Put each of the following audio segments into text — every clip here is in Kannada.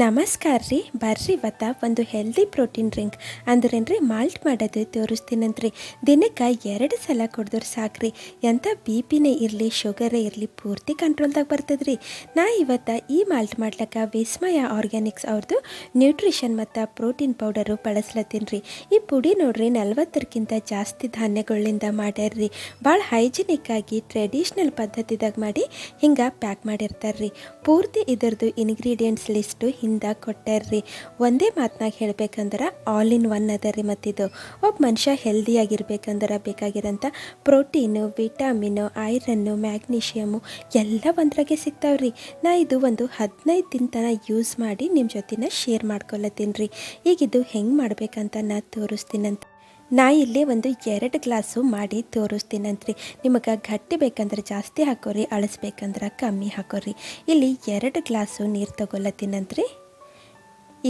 ನಮಸ್ಕಾರ ರೀ. ಬರ್ರಿ ಇವತ್ತ ಒಂದು ಹೆಲ್ದಿ ಪ್ರೋಟೀನ್ ಡ್ರಿಂಕ್ ಅಂದ್ರೇನ್ರಿ ಮಾಲ್ಟ್ ಮಾಡೋದು ತೋರಿಸ್ತೀನಂತ್ರಿ. ದಿನಕ್ಕೆ ಎರಡು ಸಲ ಕುಡಿದ್ರೆ ಸಾಕ್ರಿ. ಎಂಥ ಬಿ ಪಿನೇ ಇರಲಿ ಶುಗರೇ ಇರಲಿ, ಪೂರ್ತಿ ಕಂಟ್ರೋಲ್ದಾಗ ಬರ್ತದ್ರಿ. ನಾ ಇವತ್ತ ಈ ಮಾಲ್ಟ್ ಮಾಡ್ಲಕ್ಕ ವಿಸ್ಮಯ ಆರ್ಗ್ಯಾನಿಕ್ಸ್ ಅವ್ರದ್ದು ನ್ಯೂಟ್ರಿಷನ್ ಮತ್ತು ಪ್ರೋಟೀನ್ ಪೌಡರು ಬಳಸ್ಲತ್ತೀನಿ ರೀ ಈ ಪುಡಿ ನೋಡ್ರಿ, ನಲ್ವತ್ತರಕ್ಕಿಂತ ಜಾಸ್ತಿ ಧಾನ್ಯಗಳಿಂದ ಮಾಡ್ಯಾರ್ರಿ. ಭಾಳ ಹೈಜಿನಿಕ್ ಆಗಿ ಟ್ರೆಡಿಷ್ನಲ್ ಪದ್ಧತಿದಾಗ ಮಾಡಿ ಹಿಂಗೆ ಪ್ಯಾಕ್ ಮಾಡಿರ್ತಾರೆ ರೀ ಪೂರ್ತಿ ಇದರದು ಇನ್ಗ್ರೀಡಿಯೆಂಟ್ಸ್ ಲಿಸ್ಟು ಹಿಂದೆ ಕೊಟ್ಟಾರ್ರಿ. ಒಂದೇ ಮಾತನಾಗ ಹೇಳ್ಬೇಕಂದ್ರೆ ಆಲ್ ಇನ್ ಒನ್ ಅದ ರೀ ಮತ್ತಿದು. ಒಬ್ಬ ಮನುಷ್ಯ ಹೆಲ್ದಿಯಾಗಿರ್ಬೇಕಂದ್ರೆ ಬೇಕಾಗಿರೋಂಥ ಪ್ರೋಟೀನು ವಿಟಾಮಿನು ಐರನ್ನು ಮ್ಯಾಗ್ನೀಷಿಯಮು ಎಲ್ಲ ಒಂದ್ರಾಗೆ ಸಿಗ್ತಾವ್ರಿ. ನಾ ಇದು ಒಂದು ಹದಿನೈದು ದಿನ ತನ ಯೂಸ್ ಮಾಡಿ ನಿಮ್ಮ ಜೊತೆನ ಶೇರ್ ಮಾಡ್ಕೊಳ್ಳತ್ತೀನಿ ರೀ ಈಗ ಇದು ಹೆಂಗೆ ಮಾಡ್ಬೇಕಂತ ನಾ ತೋರಿಸ್ತೀನಂತ. ನಾ ಇಲ್ಲಿ ಒಂದು ಎರಡು ಗ್ಲಾಸು ಮಾಡಿ ತೋರಿಸ್ತೀನಂತ್ರಿ. ನಿಮಗೆ ಗಟ್ಟಿ ಬೇಕಂದ್ರೆ ಜಾಸ್ತಿ ಹಾಕೋರಿ, ಅಳಿಸ್ಬೇಕಂದ್ರೆ ಕಮ್ಮಿ ಹಾಕೋರಿ. ಇಲ್ಲಿ ಎರಡು ಗ್ಲಾಸು ನೀರು ತಗೊಳತ್ತೀನಂತ್ರಿ.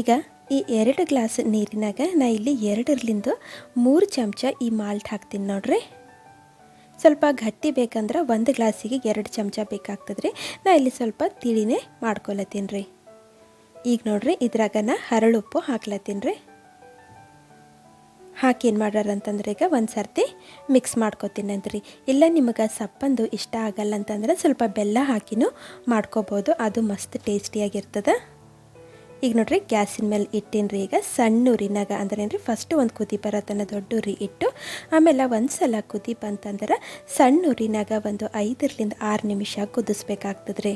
ಈಗ ಈ ಎರಡು ಗ್ಲಾಸ್ ನೀರಿನಾಗ ನಾ ಇಲ್ಲಿ ಎರಡರಲಿಂದ ಮೂರು ಚಮಚ ಈ ಮಾಲ್ಟ್ ಹಾಕ್ತೀನಿ ನೋಡ್ರಿ. ಸ್ವಲ್ಪ ಗಟ್ಟಿ ಬೇಕಂದ್ರೆ ಒಂದು ಗ್ಲಾಸಿಗೆ ಎರಡು ಚಮಚ ಬೇಕಾಗ್ತದ್ರಿ. ನಾ ಇಲ್ಲಿ ಸ್ವಲ್ಪ ತಿಳಿನೇ ಮಾಡ್ಕೊಳತ್ತೀನಿ ರೀ. ಈಗ ನೋಡ್ರಿ ಇದ್ರಾಗ ನಾ ಹರಳುಪ್ಪು ಹಾಕ್ಲತ್ತೀನಿ ರೀ. ಹಾಕಿ ಏನು ಮಾಡ್ಯಾರ ಅಂತಂದ್ರೆ ಈಗ ಒಂದು ಸರ್ತಿ ಮಿಕ್ಸ್ ಮಾಡ್ಕೊತೀನಂತ್ರಿ ಇಲ್ಲ ನಿಮಗೆ ಸಪ್ಪಂದು ಇಷ್ಟ ಆಗಲ್ಲ ಅಂತಂದ್ರೆ ಸ್ವಲ್ಪ ಬೆಲ್ಲ ಹಾಕಿನೂ ಮಾಡ್ಕೋಬೋದು. ಅದು ಮಸ್ತ್ ಟೇಸ್ಟಿಯಾಗಿರ್ತದೆ ಈಗ ನೋಡ್ರಿ, ಗ್ಯಾಸಿನ ಮೇಲೆ ಇಟ್ಟಿನಿ ರೀ ಈಗ ಸಣ್ಣ ಉರಿನಾಗ ಅಂದ್ರೇನು ರೀ ಫಸ್ಟ್ ಒಂದು ಕುದಿ ಬರತನ ದೊಡ್ಡ ಉರಿ ಇಟ್ಟು, ಆಮೇಲೆ ಒಂದು ಸಲ ಕುದಿ ಬಂತಂದ್ರೆ ಸಣ್ಣ ಉರಿನಾಗ ಒಂದು ಐದರಿಂದ ಆರು ನಿಮಿಷ ಕುದಿಸ್ಬೇಕಾಗ್ತದೆ ರೀ.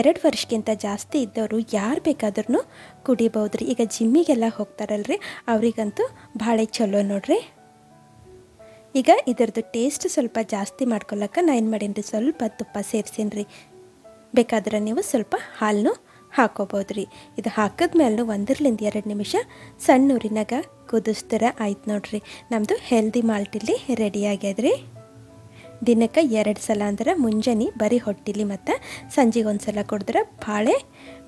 ಎರಡು ವರ್ಷಕ್ಕಿಂತ ಜಾಸ್ತಿ ಇದ್ದವರು ಯಾರು ಬೇಕಾದ್ರೂ ಕುಡಿಬೋದು ರೀ. ಈಗ ಜಿಮ್ಮಿಗೆಲ್ಲ ಹೋಗ್ತಾರಲ್ರಿ, ಅವರಿಗಂತೂ ಭಾಳ ಚಲೋ ನೋಡ್ರಿ. ಈಗ ಇದರದ್ದು ಟೇಸ್ಟ್ ಸ್ವಲ್ಪ ಜಾಸ್ತಿ ಮಾಡ್ಕೊಳಕ್ಕೆ ನಾನು ಏನು ಮಾಡೀನಿ ರೀ ಸ್ವಲ್ಪ ತುಪ್ಪ ಸೇರ್ಸೀನಿ ರೀ ಬೇಕಾದ್ರೆ ನೀವು ಸ್ವಲ್ಪ ಹಾಲನ್ನು ಹಾಕೋಬೋದು ರೀ ಇದು ಹಾಕಿದ್ಮೇಲೆ ಒಂದರ್ಲಿಂದ ಎರಡು ನಿಮಿಷ ಸಣ್ಣ ಊರಿನಾಗ ಕುದಿಸ್ತಾರ ಆಯ್ತು ನೋಡ್ರಿ. ನಮ್ಮದು ಹೆಲ್ದಿ ಮಾಲ್ಟಿಲಿ ರೆಡಿ ಆಗ್ಯದ್ರಿ. ದಿನಕ್ಕೆ ಎರಡು ಸಲ ಅಂದ್ರೆ ಮುಂಜಾನೆ ಬರೀ ಹೊಟ್ಟಿಲಿ ಮತ್ತು ಸಂಜೆಗೆ ಒಂದು ಸಲ ಕುಡಿದ್ರೆ ಭಾಳ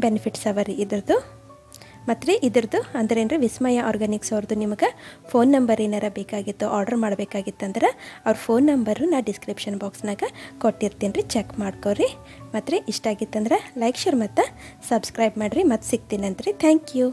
ಬೆನಿಫಿಟ್ಸ್ ಅವ ರೀ ಇದ್ರದ್ದು. ಮತ್ತು ಇದ್ರದ್ದು ಅಂದ್ರೇನು ರೀ ವಿಸ್ಮಯ ಆರ್ಗಾನಿಕ್ಸ್ ಅವ್ರದ್ದು ನಿಮಗೆ ಫೋನ್ ನಂಬರ್ ಏನಾರ ಬೇಕಾಗಿತ್ತು ಆರ್ಡರ್ ಮಾಡಬೇಕಾಗಿತ್ತಂದ್ರೆ ಅವ್ರ ಫೋನ್ ನಂಬರು ನಾ ಡಿಸ್ಕ್ರಿಪ್ಷನ್ ಬಾಕ್ಸ್ನಾಗ ಕೊಟ್ಟಿರ್ತೀನಿ ರೀ ಚೆಕ್ ಮಾಡ್ಕೊರಿ. ಮತ್ತು ಇಷ್ಟ ಆಗಿತ್ತಂದ್ರೆ ಲೈಕ್ ಶೇರ್ ಮತ್ತು ಸಬ್ಸ್ಕ್ರೈಬ್ ಮಾಡಿರಿ ಮತ್ತು ಸಿಗ್ತೀನಂತ್ರಿ. Thank you